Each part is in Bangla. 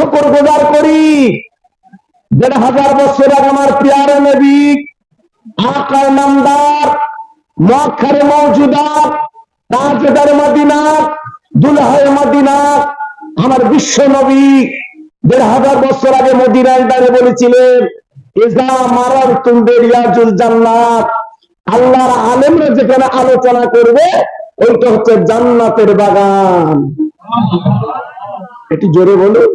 শকর গোজার করি। দেড় হাজার বছর আগে আমার পিয়ারে নবী আকার নামদার, মক্কারে মৌজুদা তাজদার মদিনা দুলহায় মদিনা আমার বিশ্ব নবী দেড় হাজার বছর আগে মদিনায় দাঁড়িয়ে বলেছিলেন, ইজা মারার তুমবে রিয়াজুল জান্নাত। আল্লাহর আলেমরা যেখানে আলোচনা করবে, ওইটা হচ্ছে জান্নাতের বাগান। একটু জোরে বলুন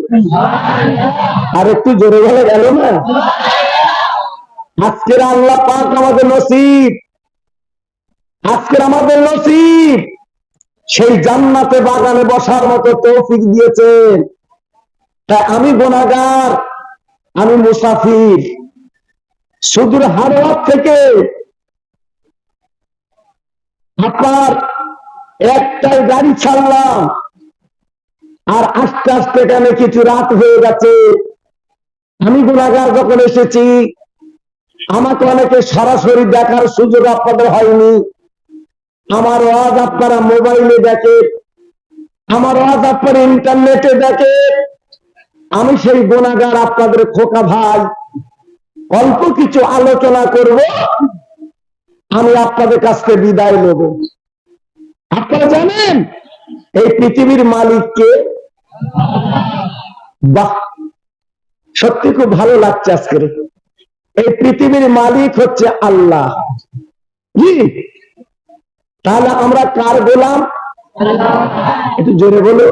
আর একটু জোরে বলে গেল না? আজকের আল্লাহ পাক আমাদের নসিব। আজকের আমাদের নসিব। সেই জান্নাতে বাগানে বসার মতো তৌফিক দিয়েছেন তাই আমি গোনাগার আমি মুসাফির। সুদূর হারোয়ার থেকে আপনার একটাই গাড়ি ছাড়লাম। আর আস্তে আস্তে এখানে কিছু রাত হয়ে গেছে। আমি গুণাগার যখন এসেছি, আমাকে অনেকে সরাসরি দেখার সুযোগ আপনাদের হয়নি। আমার ওয়াজ আপনারা মোবাইলে দেখে, আমার ওয়াজ আপনারা ইন্টারনেটে দেখে। আমি সেই গুণাগার আপনাদের খোকা ভাই। অল্প কিছু আলোচনা করব, আমি আপনাদের কাছ বিদায় নেব। আপনারা জানেন, এই পৃথিবীর মালিককে বাহ। সত্যি খুব ভালো লাগছে আজকের। এই পৃথিবীর মালিক হচ্ছে আল্লাহ। জি। তাহলে আমরা কার গোলাম? একটু জোরে বলুন।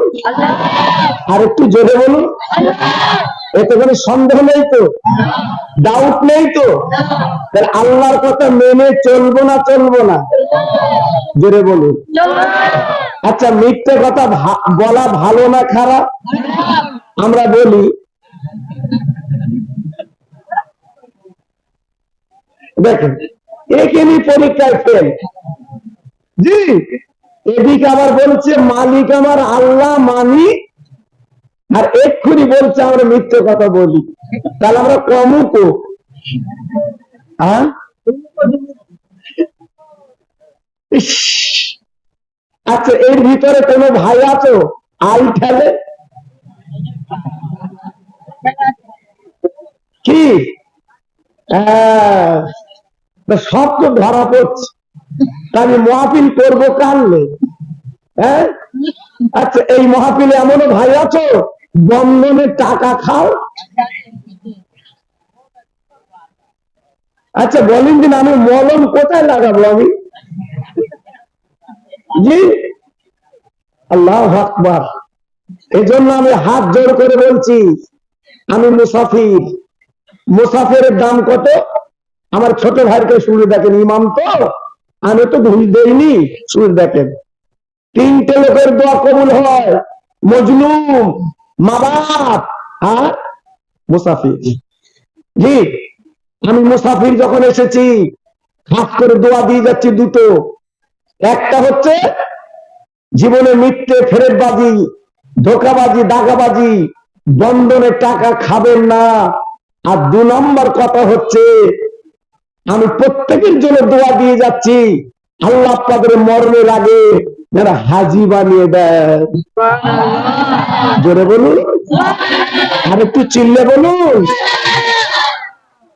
আর একটু জোরে বলুন। এতে কোনো সন্দেহ নেই তো? ডাউট নেই তো? আল্লাহর কথা মেনে চলবো না চলবো না? জোরে বলুন। আচ্ছা মিথ্যে কথা বলা ভালো না খারাপ? আমরা বলি, দেখেন একে নিয়ে পরীক্ষায় ফেল জি। এদিকে আবার বলছে মালিক আমার আল্লাহ মানি। আর এক্ষুনি বলছে আমরা মিথ্যে কথা বলি। তাহলে আমরা কমুকো হ্যাঁ? আচ্ছা এর ভিতরে কোনো ভাই আছো? আল ঠেলে? কি? হ্যাঁ, সব তো ধরা পড়ছে। আমি মহাপিল করব কানলে হ্যাঁ? আচ্ছা এই মহাপিলে এমনও ভাই আছো? বন্ধনের টাকা খাও। আচ্ছা বলেন দিন, আমি মলম কোথায় লাগাবো আমি? আল্লাহ আকবার। এই জন্য আমি হাত জোর করে বলছি, আমি মুসাফির। মুসাফিরের দাম কত? আমার ছোট ভাইকে শুনে দেখেন, ইমাম তো? আমি তো ভুল দেইনি শুনে দেখেন। তিনটে লোকের দোয়া কবুল হয়, মজলুম মা বাপ আর মুসাফির। জি, আমি মুসাফির যখন এসেছি হাত করে দোয়া দিয়ে যাচ্ছি দুটো। একটা হচ্ছে জীবনে মিথ্যে ফেরতবাজি ধোকাবাজি, দাগাবাজি, বন্ধনে টাকা খাবেন না। আর দু নম্বর কথা হচ্ছে আমি প্রত্যেকের জন্য দোয়া দিয়ে যাচ্ছি। আল্লাহ আপনাদের মরণের আগে যারা হাজি বানিয়ে দেয় জোরে বলুন। আর একটু চিল্লে বলুন।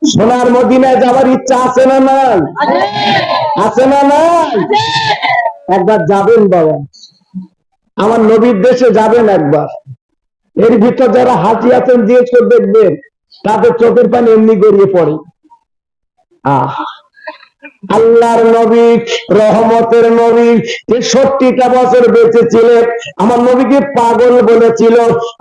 সোনার মদিনায় যাবার ইচ্ছা আছে না নাই? আছে না নাই? একবার যাবেন বাবা। আমার নবীর দেশে যাবেন একবার। এর ভিতর যারা হাজি আছেন জিজ্ঞেস করে দেখবেন, তাদের চোখের পানি এমনি গড়িয়ে পড়ে। আহ আল্লাহর নবী, রহমতের নবী তেষট্টিটা বছর বেঁচে ছিলেন আমার নবীকে পাগল বলেছিল,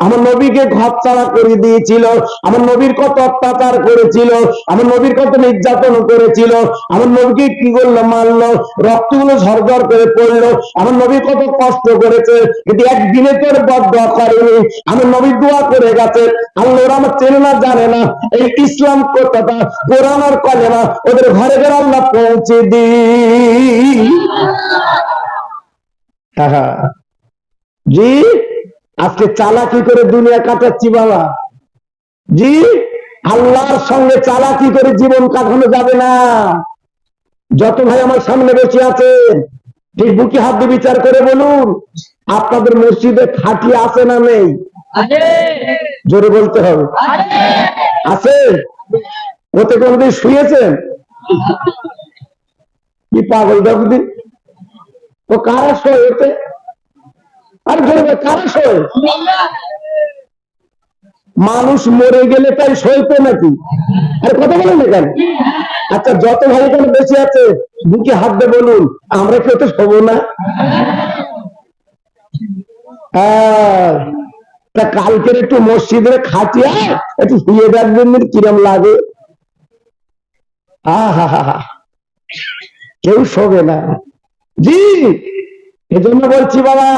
আমার নবীকে ঘটছাড়া করে দিয়েছিল, আমার নবীর কত অত্যাচার করেছিল, আমার নবীর কত নির্যাতন করেছিল, আমার নবীকে কি করল, মারলো, রক্তগুলো ঝরঝর করে পড়ল, আমার নবী কত কষ্ট করেছে, কিন্তু একদিনে তোর বদ করেনি, আমার নবী দোয়া করে গেছে, আল্লাহ ওরা আমার চেনে না, জানে না, এই ইসলাম কথাটা, কোরআন আর কলেমা ওদের ঘরে ঘরে আল্লাহ পৌঁছে দি জি আজকে চালাকি করে দুনিয়া কাটাচ্ছি বাবা। জি আল্লাহর সঙ্গে চালাকি করে জীবন কাটানো যাবে না। যত ভাই আমার সামনে বসে আছেন ঠিক বুকে হাত দিয়ে বিচার করে বলুন আপনাদের মসজিদে খাটি আছে না নেই? জোরে বলতে হবে। আছে। ওতে কোনদিন শুয়েছেন? কি পাগল দেখুন ও কারা শোয় ওতে আর জোরে বল, কারা শোয় মানুষ মরে গেলে তাই সইতো নাকি? আরে কথা বলেন কেন? আচ্ছা যত ভাই এখানে বেঁচে আছে বুকে হাত দিয়ে বলুন আমরা কেউ তো শোবো না? হ্যাঁ, তা কালকের একটু মসজিদের খাটিয়া একটু শুয়ে দেখবেন কিরম লাগে? কেউ শোবে না। জি, এজন্য বলছি বাবা,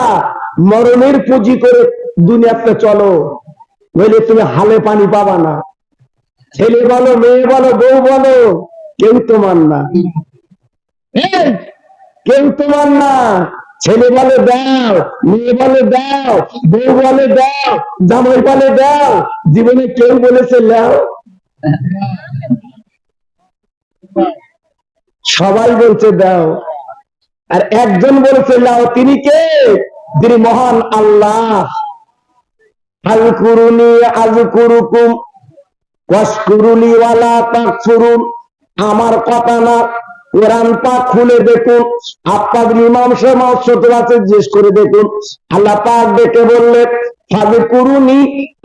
মরণের পুঁজি করে দুনিয়াতে চলো, নইলে তুমি হালে পানি পাবা না। ছেলে বলো, মেয়ে বলো, বউ বলো, কেউ তোমার না। কেউ তোমার না। ছেলে বলে দাও, মেয়ে বলে দাও, বউ বলে দাও, জামাই বলে দাও, জীবনে কেউ বলেছে লাও। সবাই বলছে, দাও। আর একজন বলেছে, লাও। তিনি কে? তিনি মহান আল্লাহ। আমার কথা না, কোরআন পাক খুলে দেখুন। আপনার ইমাম আছে, জিজ্ঞেস করে দেখুন। আল্লাহ পাক ডেকে বললেন ফাজ কুরুনি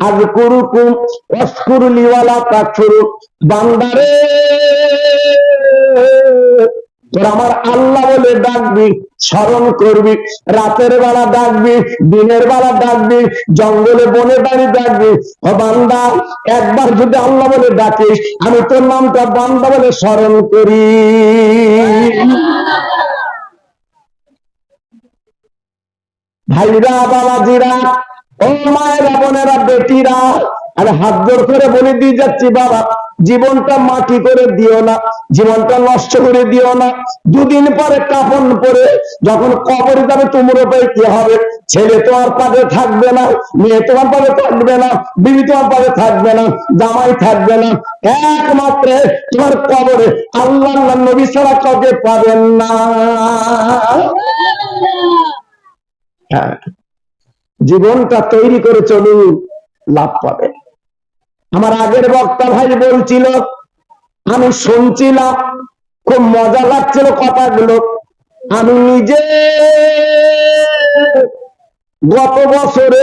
আজ কুরুকুম ওয়ালা তাকফুরুন বান্দারে। আমার আল্লাহ বলে ডাকবি, স্মরণ করবি, রাতের বেলা ডাকবি, দিনের বেলা ডাকবি, জঙ্গলে বনে বাড়ি ডাকবি। ও বান্দা, একবার যদি আল্লাহ বলে ডাকিস, আমি তোর নামটা বান্দা বলে স্মরণ করি। ভাইরা, বাবাজিরা আর দুদিন পরে কাপন পরে যখন কবরে যাবে, তোমরা পাই কি হবে? ছেলে তোমার পাশে থাকবে না, মেয়ে তোমার পাশে থাকবে না, বিবি তোমার পাশে থাকবে না, জামাই থাকবে না। একমাত্র তোমার কবরে আল্লাহ নবী ছাড়া কাউকে পাবেন না। হ্যাঁ। জীবনটা তৈরি করে চলুন, লাভ পাবে। আমার আগের বক্তা ভাই বলছিল, আমি শুনছিলাম, খুব মজা লাগছিল কথাগুলো। আমি নিজে গত বছরে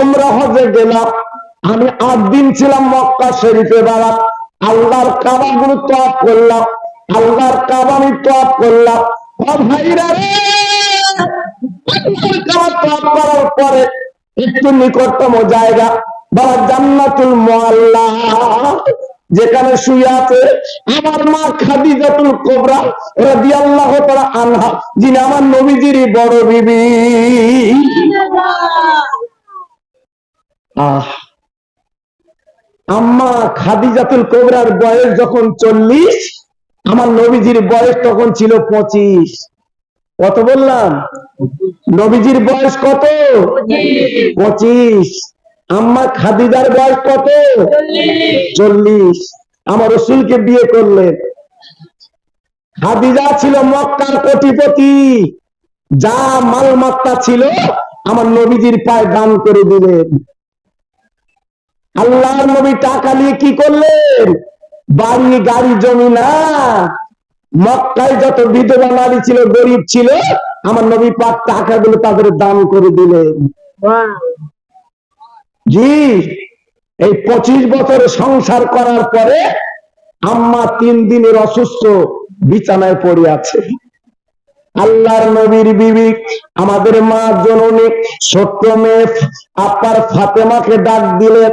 উমরা হজে গেলাম। আমি আট দিন ছিলাম মক্কা শরীফে বাবা আল্লাহর কাবাগুলো তপ করলাম। আল্লাহর কাবা আমি তপ করলাম ভাইরা রে! করার পরে একটু নিকটতম জায়গা বাবা জান্নাতুল মোয়াল্লা যেখানে শুয়ে আছে আমার মা খাদিজাতুল কোবরা রাদিয়াল্লাহু তাআলা আনহা, যিনি আমার নবীজিরই বড় বিবি। আহ, আম্মা খাদিজাতুল কোবরার বয়স যখন চল্লিশ, আমার নবীজির বয়স তখন ছিল পঁচিশ। কত বললাম? নবীজির বয়স কত? পঁচিশ। আম্মা খাদিজার বয়স কত? চল্লিশ। আমার রসুলকে বিয়ে করলেন। খাদিজা ছিল মক্কার কোটিপতি। যা মালমাত্তা ছিল, আমার নবীজির পায়ে দান করে দিলেন। আল্লাহর নবী টাকা নিয়ে কি করলেন? বাড়ি, গাড়ি, জমি না। মক্কায় যত বিধবা নারী ছিল, গরিব ছিল আমার নবী পাক টাকাগুলো তাদের দান করে দিলেন জি, এই পঁচিশ বছর সংসার করার পরে আম্মা তিন দিনের অসুস্থ, বিছানায় পড়ে আছে। আল্লাহর নবীর বিবি, আমাদের মা জননী, ছোট্ট মেয়ে, আপার ফাতেমাকে ডাক দিলেন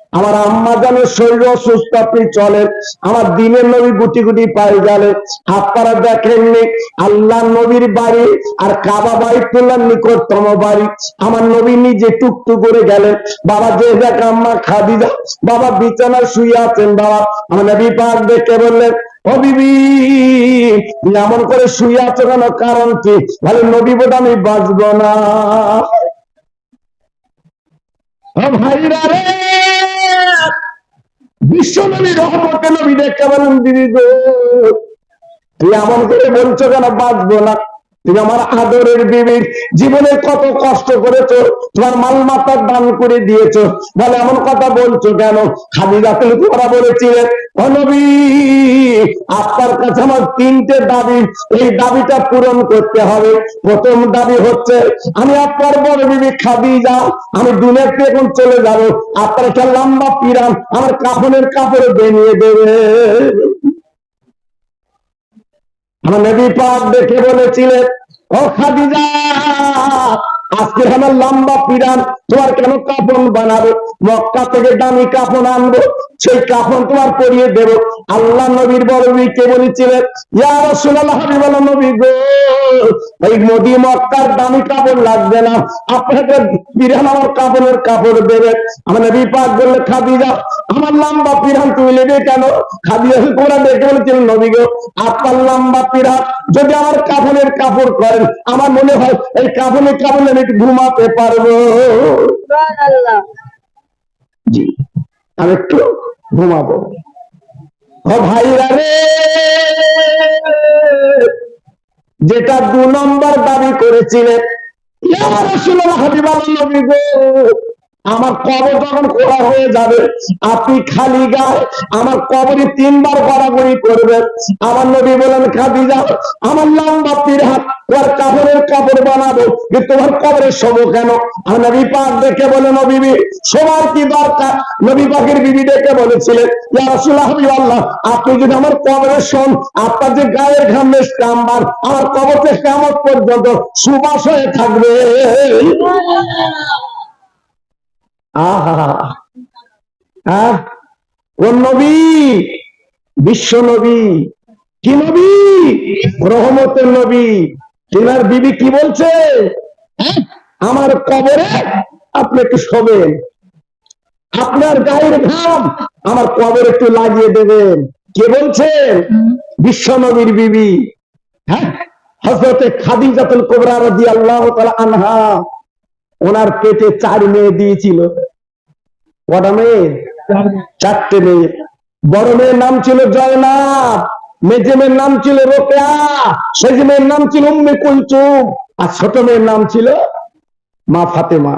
আমার আম্মা যেন শরীর অসুস্থ, আপনি চলেন। আমার দিনের নবী গুটি গুটি পায়ে গেলেন আপনারা দেখেননি। আল্লাহ নবীর বাড়ি আর কাবা বাইতুল্লাহ নিকট নিকটতম বাড়ি। আমার নবী নিজে টুকটুক করে গেলেন। বাবা, যে দেখ আম্মা খাদিজা, বাবা বিছানা শুয়ে আছেন বাবা। আমার নবী পাক দেখে বললেন, ও এমন করে শুয়ে আছো কেন? কারণ কি? ভালো নবী বোধ আমি বাঁচবো না। ভাইরা রে! বিশ্ব নবী রহমতে নবী দেখতে বলেন দিদি গো। তুই এমন করে বলছো কেন? বাঁচবো না। তুমি আমার আদরের বিবির জীবনে কত কষ্ট করেছ, তোমার মালমাতার দান করে দিয়েছ। বলে এমন কথা বলছো কেন? খাদিজা তুমি তোমরা বলেছিলেন আপনার কাছে আমার তিনটে দাবি, এই দাবিটা পূরণ করতে হবে। প্রথম দাবি হচ্ছে, আমি আপনার বড় বিবি খাদিজা, আমি দুনিয়াতে এখন চলে যাব। আপনার একটা লম্বা পিরান আমার কাফনের কাপড়ে বেরিয়ে দেবে। আমার দেখে বলেছিলেন আজকে আমার লম্বা পিরান তোমার কেন কাপড় বানাবো? মক্কা থেকে দামি কাপড় আনব? সেই কাপড় তোমার পরিয়ে দেব। আল্লাহ নবীর বড় কে বলেছিলেন আমার লম্বা নেবে কেন? গো, আপনার লম্বা পিরান যদি আমার কাপড়ের কাপড় করেন আমার মনে হয় এই কাপড়ের কাপড় আমি ঘুমাতে পারব। জি আমি একটু ঘুমাবো। ও ভাইরা রে, যেটা দু নম্বর দাবি করেছিলেন, ইয়া রাসূলুল্লাহ হাবিবাল্লাহ নবী গো। আমার কবর যখন খোলা হয়ে যাবে, আপনি খালি গায়ে আমার কবরে তিনবার গড়াগড়ি করবেন। আমার নবী বলেন, খাদিজা, আমার লম্বা পীর হাত তোমার কাপড়ের কাপড় বানাবো তোমার কবরে শোবো কেন? আর নবী পাক দেখে বলে, নবীবি সবার কি দরকার? নবী পাকের বিবি ডেকে বলেছিলেন হাবিবাল্লাহ আপনি যদি আমার কবরে শোন, আপনার যে গায়ের ঘামের কাম্বার, আমার কবরতে কেমন পর্যন্ত সুবাস হয়ে থাকবে। বিশ্ব নবী। কি নবী? রহমতের নবী। তিনার বিবি কি বলছে? আমার কবরে আপনি একটু শোবেন। আপনার গায়ের ঘাম আমার কবর একটু লাগিয়ে দেবেন। কে বলছেন বিশ্বনবীর বিবি। হ্যাঁ? হজরতে খাদিজাতুল কোবরা রাদিয়াল্লাহু তাআলা আনহা। ওনার পেটে চার মেয়ে দিয়েছিল। কটা মেয়ে? চারটে মেয়ে। বড় মেয়ের নাম ছিল জয়নাব, মেজে মেয়ের নাম ছিল রোকেয়া, সেজে মেয়ের নাম ছিল উম্মে কুলচুম আর ছোট মেয়ের নাম ছিল মা ফাতেমা।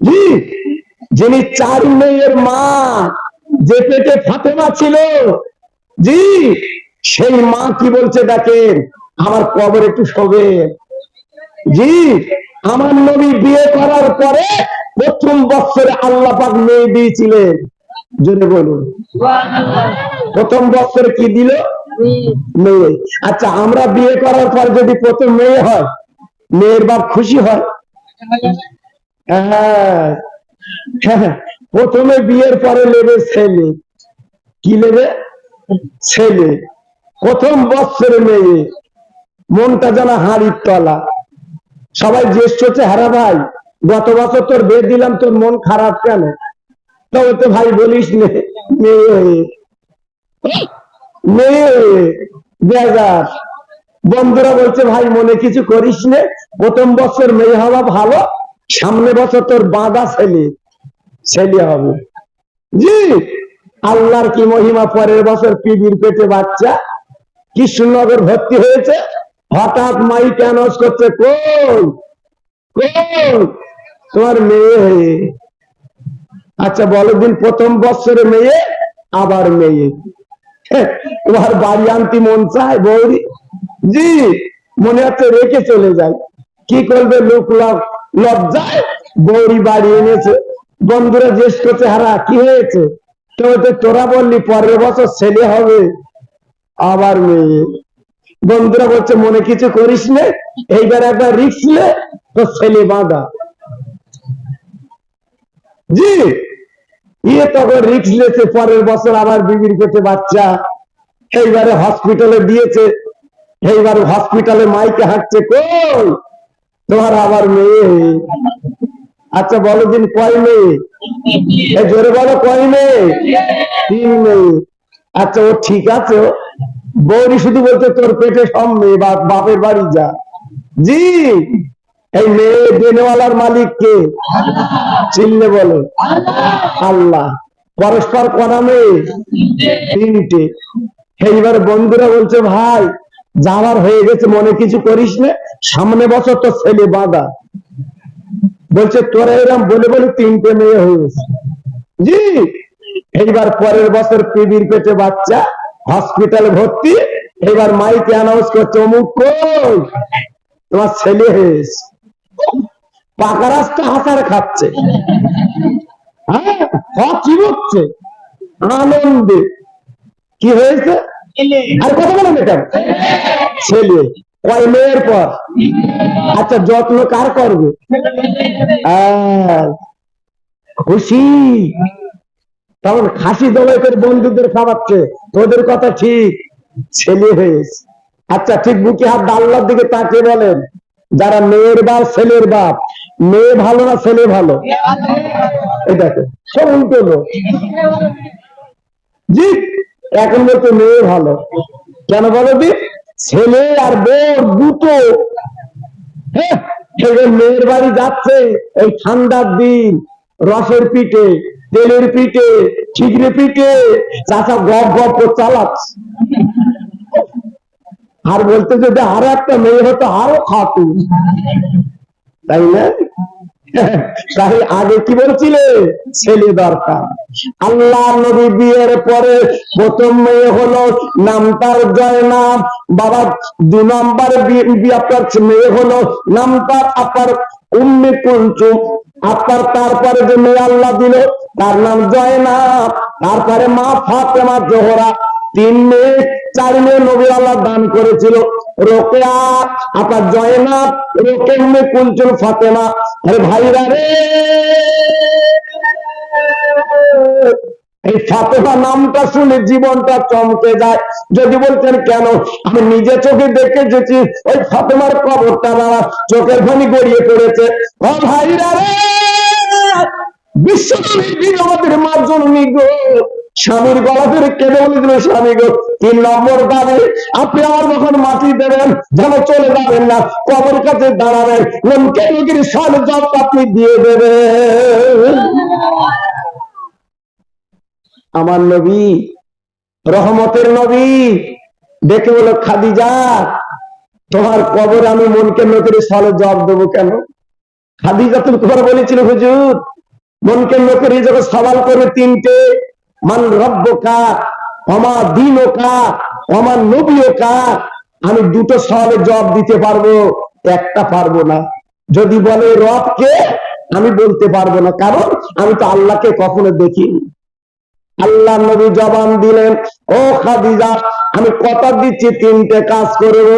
জি, যিনি চার মেয়ের মা, যে পেটে ফাতেমা ছিল, জি, সেই মা কি বলছে দেখেন, আমার কবর একটু শোবে জি আমার নবী বিয়ে করার পরে প্রথম বৎসরে আল্লাহ পাক মেয়ে দিয়েছিলেন। জোরে বলুন। প্রথম বছরে কি দিল? মেয়ে। আচ্ছা আমরা বিয়ে করার পর যদি প্রথম মেয়ে হয় মেয়ের বাপ খুশি হ্যাঁ? হ্যাঁ, প্রথমে বিয়ের পরে নেবে ছেলে। কি নেবে? ছেলে। প্রথম বৎসরে মেয়ে। মনটা যেন হাড়ির তলা। সবাই জ্যেষ্ঠ হচ্ছে হারা ভাই, গত বছর তোর বিয়ে দিলাম, তোর মন খারাপ কেন? তবে তো ভাই, বলিস বন্ধুরা বলছে, ভাই, মনে কিছু করিস নে, প্রথম বছর মেয়ে হওয়া ভালো, সামনে বছর তোর বাঁধা ছেলে ছেলে হবে। জি, আল্লাহর কি মহিমা, পরের বছর পিবির পেটে বাচ্চা, কৃষ্ণনগর ভর্তি হয়েছে। হঠাৎ মাইক অ্যানাউন্স করছে, কই? তোমার মেয়ে আচ্ছা বলো দিন, প্রথম বছরে মেয়ে, আবার মেয়ে। তোমার বাড়ি আনতি মন চায় বৌরি জি, মনে হচ্ছে রেখে চলে যায় কি করবে, লোক লজ্জায় বৌরি বাড়ি এনেছে। বন্ধুরা জিজ্ঞেস করছে, হারা, কি হয়েছে? তো তোরা বললি পরের বছর ছেলে হবে, আবার মেয়ে। বন্ধুরা বলছে, মনে কিছু করিস নে, এইবার একবার রিক্স নে তো ছেলে বাঁধা। জি ইয়ে তখন রিক্স নিয়েছে, পরের বছর আবার বিবির পেটে বাচ্চা, এইবারে হসপিটালে দিয়েছে, এইবার হসপিটালে মাইকে হাঁটছে, কই? তোমার আবার মেয়ে? আচ্ছা বলো দিন, কয় মেয়ে? জোরে বলো, কয় মেয়ে? তিন মেয়ে। আচ্ছা ও ঠিক আছে। বৌরি শুধু বলতে তোর পেটে সব মেয়ে বাপের বাড়ি যা। জি, এই মেয়ে দেনেওয়ালার মালিক কে? চিনলে বলো। আল্লাহ, পরস্পর করা মেয়ে? তিনটে। এইবার বন্ধুরা বলছে, ভাই, যাওয়ার হয়ে গেছে, মনে কিছু করিস না? সামনে বছর তো ছেলে বাঁধা। বলছে, তোরা এরকম বলে বলে তিনটে মেয়ে হয়ে গেছে জি, এইবার পরের বছর পিবির পেটে বাচ্চা। হসপিটালে ভর্তি এবার মাইকে অ্যানাউন্স করছে অমুক কই? তোমার ছেলে হয়েছে। পাকা রাস্তা হাসার খাচ্ছে। হ্যাঁ কি হচ্ছে। আনন্দে। কি হয়েছে? আর কথা বলেন এটা ছেলে। কয় মেয়ের পর? আচ্ছা যত্ন কার করবে? খুশি। তখন খাসি দলাই করে বন্ধুদের খাওয়াচ্ছে। তোদের কথা ঠিক। ছেলে হয়েছে। আচ্ছা ঠিক বুকে হাত আল্লাহর দিকে তাকিয়ে বলেন যারা মেয়ের বাপ ছেলের বাপ মেয়ে ভালো না ছেলে ভালো? সব উল্টো জি এখন বলতে মেয়ে ভালো। কেন বলো দি? ছেলে আর বউর দুটো। হ্যাঁ, মেয়ের বাড়ি যাচ্ছে এই ঠান্ডার দিন রসের পিঠে। তেলের পিঠে ঠিকরে পিঠে চাচা গপ গপ চালাচ্ছে আর বলতে যদি আরও একটা মেয়ে হতো, আরও খাতু তাই না? তাই আগে কি বলছিলে? ছেলে দরকার। আল্লাহ নবী বিয়ের পরে প্রথম মেয়ে হলো, নাম তার জয়নাম বাবা দু নম্বর আপনার মেয়ে হলো, নাম তার আপনার উম্মে কুলচুম আপনার তারপরে যে মেয়ে আল্লাহ দিল, তার নাম জয়নাব, তারপরে মা ফাতেমা জোহরা। তিন মেয়ে, চার মেয়ে নবী আল্লাহ দান করেছিল। রোকেয়া আপনার জয়নাব রোকে মেয়ে কুলচুল ফাতেমা। আরে ভাইরা রে! এই ফাতেমা নামটা শুনে জীবনটা চমকে যায়। যদি বলতেন, কেন? আমি নিজে চোখে দেখে যেছি ওই ফাতেমার কবরটা বাবা চোখের পানি গড়িয়ে পড়েছে। ও ভাইরা রে! স্বামীর গলা স্বামী গো নম্বর আপনি যখন দেবেন, যেন চলে যাবেন না, কবর কাছে দাঁড়াবেন আপনি দিয়ে দেবেন। আমার নবী, রহমতের নবী, দেখে বলো, খাদিজা, তোমার কবর আমি মনকে নকরে সালে জবাব দেবো কেন? খাদিজা তুমি তোমার বলেছিল, হুজুর, মনকে নকরে যখন সওয়াল করে তিনটে, মান রব্বকা অমা দিন দিনকা অমান নবীকা আমি দুটো সওয়ালের জবাব দিতে পারব, একটা পারব না। যদি বলে রবকে, আমি বলতে পারব না। কারণ আমি তো আল্লাহকে কখনো দেখিনি। আল্লাহ নবী জবান দিলেন, ও খাদিজা, আমি কথা দিচ্ছি, তিনটে কাজ করব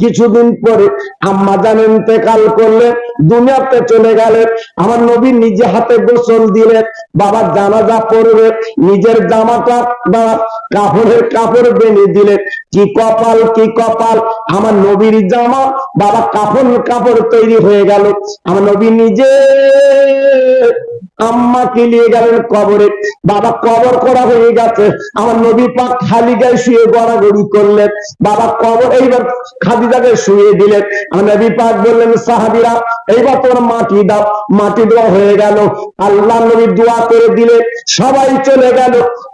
কিছুদিন পরে আম্মা জান ইন্তেকাল করলে, দুনিয়াতে চলে গেলে, আমার নবী নিজে হাতে গোসল দিলেন বাবা জানাজা পড়বে, নিজের জামাটা বা কাপড়ের কাপড় বেঁধে দিলেন কি কপাল কি কপাল? আমার নবীর জামা বাবা কাপড় কাপড় তৈরি হয়ে গেল। আমার নবী নিজে আম্মাকে নিয়ে গেলেন কবরে? বাবা কবর করা হয়ে গেছে। আমার নবী পাক খালি গায়ে শুয়ে গড়াগড়ি করলেন। বাবা কবর এইবার খাদিজাকে শুয়ে দিলেন। আমার নবী পাক বললেন, সাহাবিরা, এইবার তোমার মাটি দাও। মাটি দেওয়া হয়ে গেল। আল্লাহ নবী দোয়া করে দিলে সবাই চলে গেল।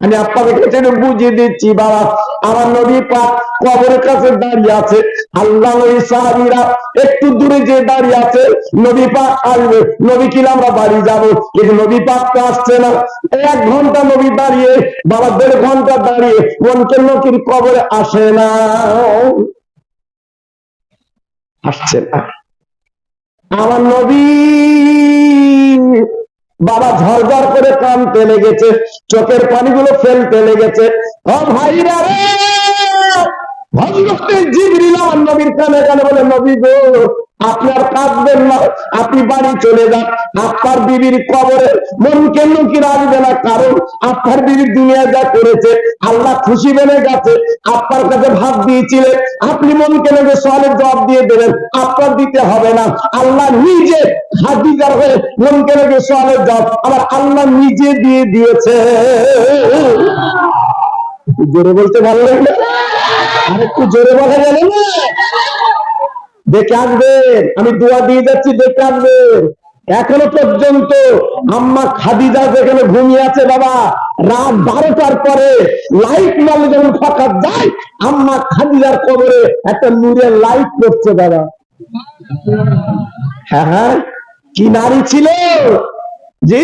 আমি আপনাদের কাছে একটু বুঝিয়ে দিচ্ছি, বাবা, আমার নবী পাক কবরের কাছে দাঁড়িয়ে আছে। আল্লাহ নবী সাহাবিরা একটু দূরে যে দাঁড়িয়ে আছে। নবী পাক আসবে। নবী কিনা আমরা বাড়ি যাব। কিন্তু নবী পাক তো আসছে না। এক ঘণ্টা নবী দাঁড়িয়ে, বাবা, দেড় ঘণ্টা দাঁড়িয়ে মনকে নকির কবরে আসে না। আসছে না। আমার নবী বাবা ঝরঝর করে কানতে গেছে, চোখের পানিগুলো ফেলতে লেগেছে ও ভাইরা রে! জিবরিল আমার নবীর কানে কানে বলে, নবী গো আপনি আর কাঁদবেন না। আপনি বাড়ি চলে যান। আপনার বিবির কবরে মন কেন কি রাখবে না? কারণ আপনার বিবির দুনিয়া যা করেছে, আল্লাহ খুশি বেড়ে গেছে। আপনার কাছে ভাব দিয়েছিলেন। আপনি মন কেন সলের জবাব দিয়ে দেবেন আপনার দিতে হবে না। আল্লাহ নিজে হাজিদার হয়ে মন কেন সলের জবাব আবার আল্লাহ নিজে দিয়ে দিয়েছে। জোরে বলতে ভালো লাগল আর একটু জোরে বলা গেল না? দেখে আসবেন আমি দোয়া দিয়ে যাচ্ছি দেখে আসবেন এখনও পর্যন্ত আম্মা খাদিজা যেখানে ঘুমিয়ে আছে বাবা, রাত বারোটার পরে লাইট মারলে যখন ফাঁকা যায়, আম্মা খাদিজার কবরে একটা নূরের লাইট করছে বাবা। হ্যাঁ হ্যাঁ কি নারী ছিল? জি,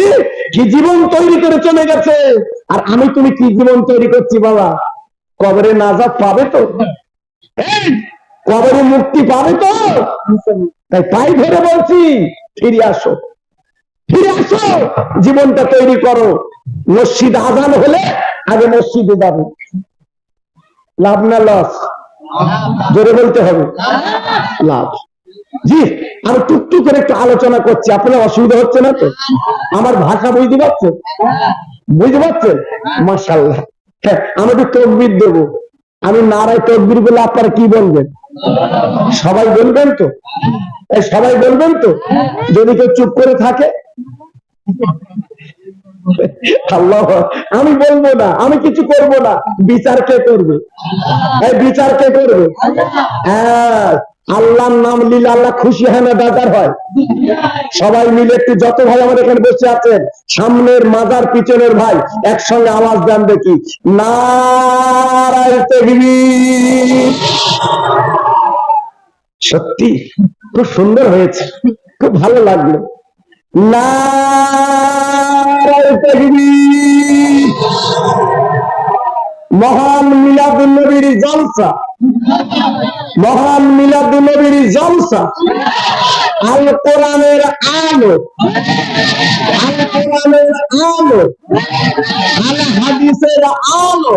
কি জীবন তৈরি করে চলে গেছে। আর আমি, তুমি কি জীবন তৈরি করছি বাবা? কবরে নাজাত পাবে তো? কবরে মুক্তি পাবে তো? তাই পাই ধরে বলছি, ফিরে আসো। ফিরে আসো, জীবনটা তৈরি করো। মসজিদ আজান হলে আগে মসজিদে যাবে। লাভ না লস? জোরে বলতে হবে। লাভ। জি আমি টুকটুক করে একটু আলোচনা করছি। আপনার অসুবিধা হচ্ছে না তো? আমার ভাষা বুঝতে পারছেন? বুঝতে পারছেন? মাসাল্লাহ হ্যাঁ আমি একটু তকবির দেবো। আমি নারায় তকবির বলে আপনারা কি বলবেন? সবাই বলবেন তো? সবাই বলবেন তো? যদি কেউ চুপ করে থাকে? আল্লাহ আমি বলব না আমি কিছু করব না। বিচার কে করবে? বিচার কে করবে? হ্যাঁ আল্লাহর নাম নিলে আল্লাহ খুশি হয় না বেজার হয়। সবাই মিলে একটু যত ভাই আমার এখানে বসে আছেন সামনের মাজার পিছনের ভাই একসঙ্গে আওয়াজ দেন দেখি। নারায় সত্যি খুব সুন্দর হয়েছে। খুব ভালো লাগল। মহান মিলাদুল নবীর জলসা। মহান মিলাদুল নবীর জলসা। আল কোরআনের আলো। আল কোরআনের আলো। আল হাদিসের আলো।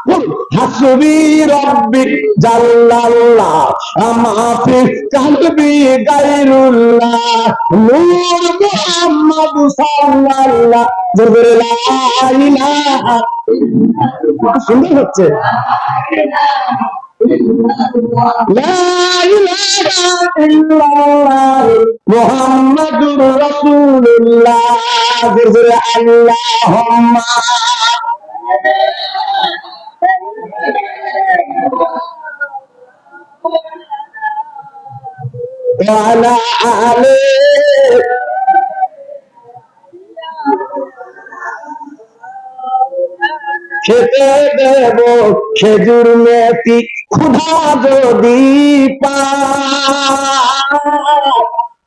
হাসবি রব্বি জাল্লাল্লাহ, আমাফি কালবি গায়রুল্লাহ, নূর মুহাম্মদ সাল্লাল্লাহ, জোরে লা ইলাহা সুন্দর হচ্ছে। আল্লাহ الله محمد رسول الله جزر اللهم وعلى آله খেতে দেব খেজুর মেথি ক্ষুধা যদি